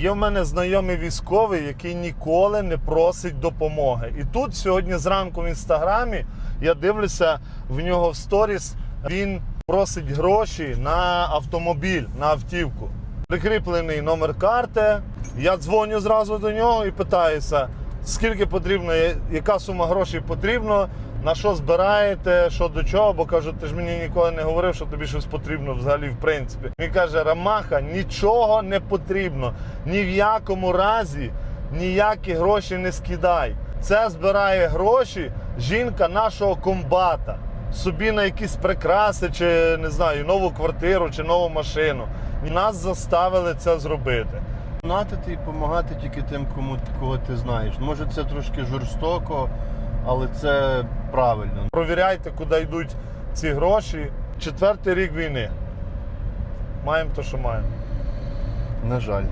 Є в мене знайомий військовий, який ніколи не просить допомоги. І тут сьогодні зранку в інстаграмі я дивлюся в нього в сторіс. Він просить гроші на автомобіль, на автівку. Прикріплений номер карти. Я дзвоню зразу до нього і питаюся, скільки потрібно, яка сума грошей потрібно, на що збираєте, що до чого, бо кажу, ти ж мені ніколи не говорив, що тобі щось потрібно взагалі в принципі. Він каже, Рамаха, нічого не потрібно. Ні в якому разі ніякі гроші не скидай. Це збирає гроші жінка нашого комбата. Собі на якісь прикраси, чи не знаю, нову квартиру чи нову машину. Нас заставили це зробити. Донатити і допомагати тільки тим, кому кого ти знаєш. Може це трошки жорстоко, але це правильно. Провіряйте, куди йдуть ці гроші. Четвертий рік війни. Маємо те, що маємо. На жаль.